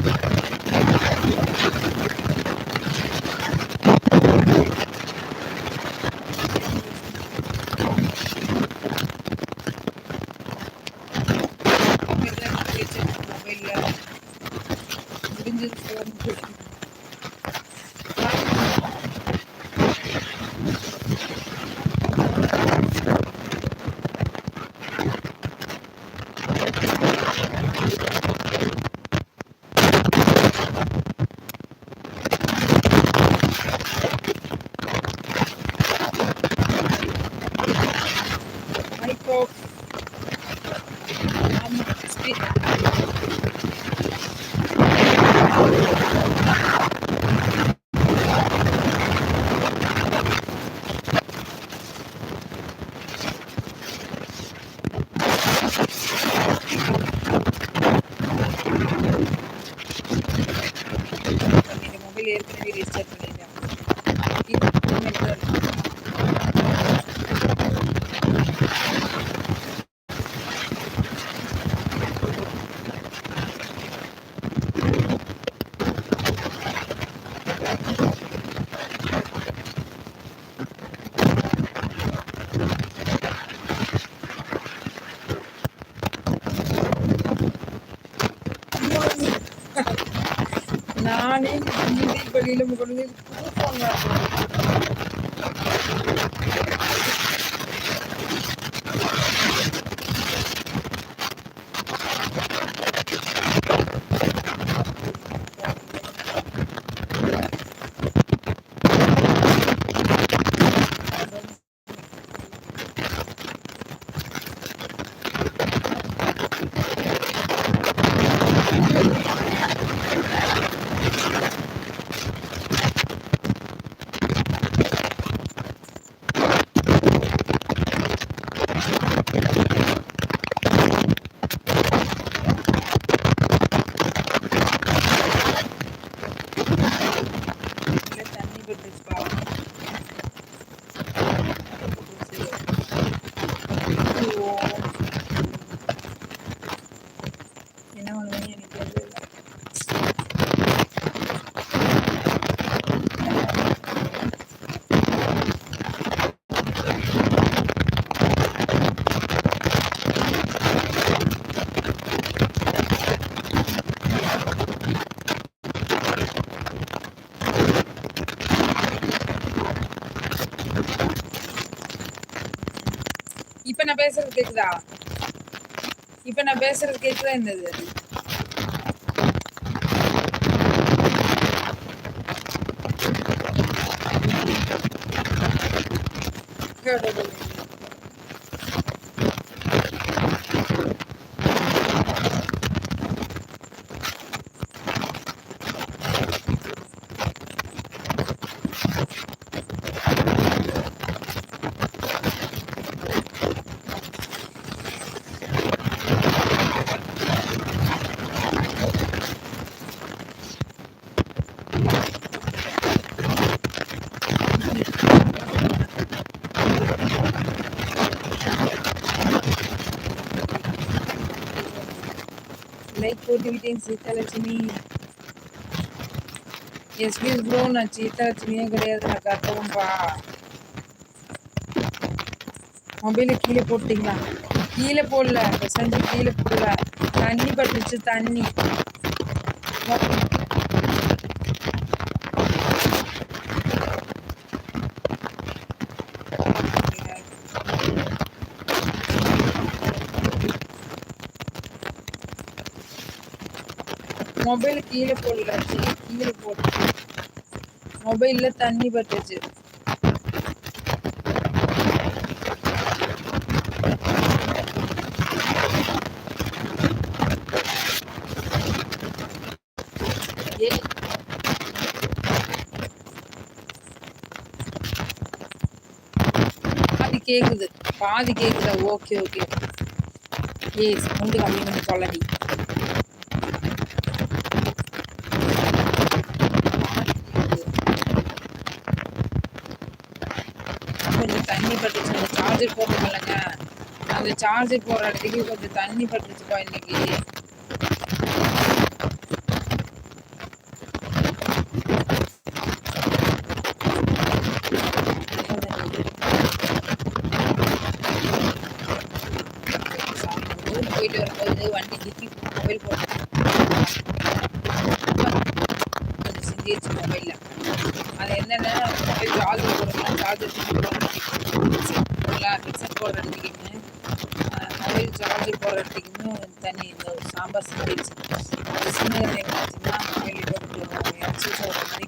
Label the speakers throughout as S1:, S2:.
S1: Thank you. Il est en train de se faire. இப்ப நான் பேசுறது கேக்குதா இப்ப நான் பேசுறது கேக்குதா என்னது கடவுளே. போட்டுக்கிட்டேன் சீதாலட்சுமி எஸ்பி ப்ரோ நான் சீதாலட்சுமியே கிடையாது நான் கட்டவும்பா மொபைல கீழே போட்டீங்களா கீழே போடல செஞ்சு கீழே போடல தண்ணி பட்டுச்சு தண்ணி மொபைல் கீழே போடல கீழே போட்டு மொபைல்ல தண்ணி பட்டுச்சு. பாதி கேக்குது. பாதி கேக்குதா? Okay okay. ஏ சவுண்டு கம்மி பண்ணி சொல்லடி கொஞ்சம் தண்ணி பட்டுச்சு. அந்த சார்ஜர் போட்டுக்கலங்க அந்த சார்ஜர் போகிற இடத்துக்கு கொஞ்சம் தண்ணி பட்டுச்சுப்பா இன்னைக்கு. ஊருக்கு போயிட்டு வரும்போது வண்டி திக்கி மொபைல் போட்டு கொஞ்சம் சிந்திச்சு மொபைலில் அது என்னென்ன மொபைல் சார்ஜர் போடணும் சார்ஜர் மிக்சர் போடுற இடத்துக்குமே மொபைல் சார்ஜர் போடுற இடத்துக்குமே தண்ணி இந்த சாம்பார் சிந்திச்சு அது சின்ன என்னாச்சுன்னா மொபைல் போட்டு எச்சு சொல்கிற மாதிரி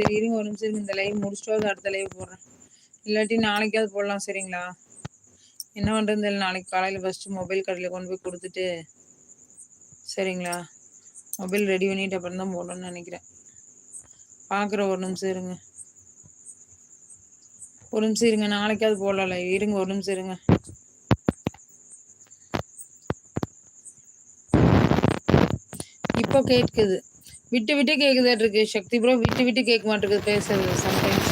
S1: சரி இருங்க ஒரு நிமிஷம் இருங்க இந்த லைவ் முடிச்சுட்டு அடுத்த லைவ் போடுறேன். இல்லாட்டி நாளைக்காவது போடலாம் சரிங்களா? என்ன பண்ணுறது இல்லை நாளைக்கு காலையில் ஃபஸ்ட்டு மொபைல் கடையில் கொண்டு போய் கொடுத்துட்டு சரிங்களா? மொபைல் ரெடி பண்ணிட்டு அப்புறம் தான் போடணும்னு நினைக்கிறேன். பார்க்குற ஒரு நிமிஷம் இருங்க. ஒரு நிமிஷம் இருங்க. நாளைக்காவது போடல இருங்க ஒரு நிமிஷம் இருங்க. இப்போ கேட்குது விட்டு விட்டு கேக்குதா இருக்கு. சக்தி ப்ரோ விட்டு விட்டு கேட்க மாட்டேங்குது. பேசுறது சம்டைம்ஸ்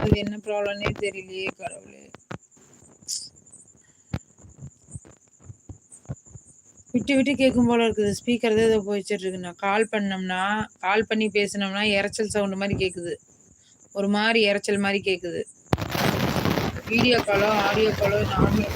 S1: அது என்ன ப்ராப்ளம்னே தெரியலையே கடவுளே. விட்டு விட்டு கேட்கும் போல இருக்குது. ஸ்பீக்கர் தான் ஏதோ போயிச்சுட்டு இருக்கு. நான் கால் பண்ணோம்னா கால் பண்ணி பேசினோம்னா இறைச்சல் சவுண்ட் மாதிரி கேட்குது ஒரு மாதிரி இறைச்சல் மாதிரி கேட்குது வீடியோ காலோ ஆடியோ காலோ ஆடியோ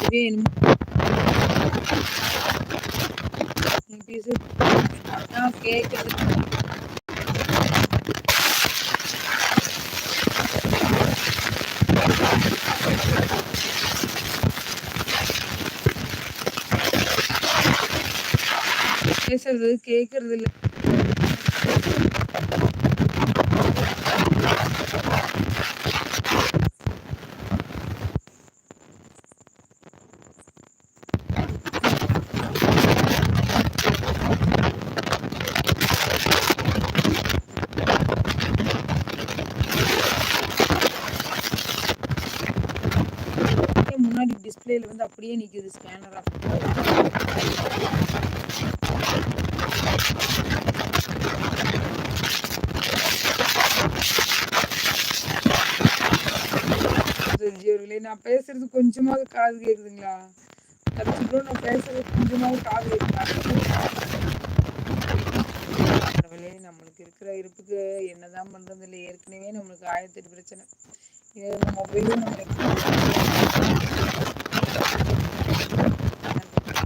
S1: மொபைல் அதுவே என்னமோ கேட்குறது பேசுறது கேட்கறது இல்லை டிஸ்பிளேல வந்து அப்படியே நிக்குது ஸ்கேனரா நான் பேசுறது கொஞ்சமாவது காது கேக்குதுங்களா? அதுக்கப்புறம் நான் பேசுறது கொஞ்சமாவது காது கேட்குதா கடவுளே நம்மளுக்கு இருக்கிற இருப்புக்கு என்னதான் பண்றது இல்லை. ஏற்கனவே நம்மளுக்கு ஆயிரத்தி எட்டு பிரச்சனை இது மொபைலும் நம்மளுக்கு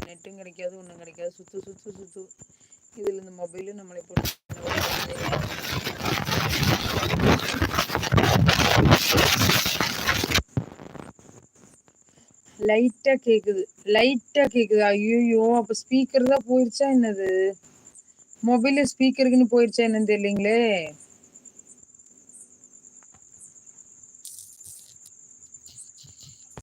S1: நெட்டும் கிடைக்காது ஒன்றும் கிடைக்காது. சுத்து சுத்து சுத்து. இதில் இந்த மொபைலும் நம்மளை போட்டு லைட்டாக கேட்குது லைட்டாக கேட்குது ஐயோ அப்போ ஸ்பீக்கர் தான் போயிடுச்சா என்னது? மொபைலில் ஸ்பீக்கருக்குன்னு போயிடுச்சா என்னன்னு தெரியலீங்களே.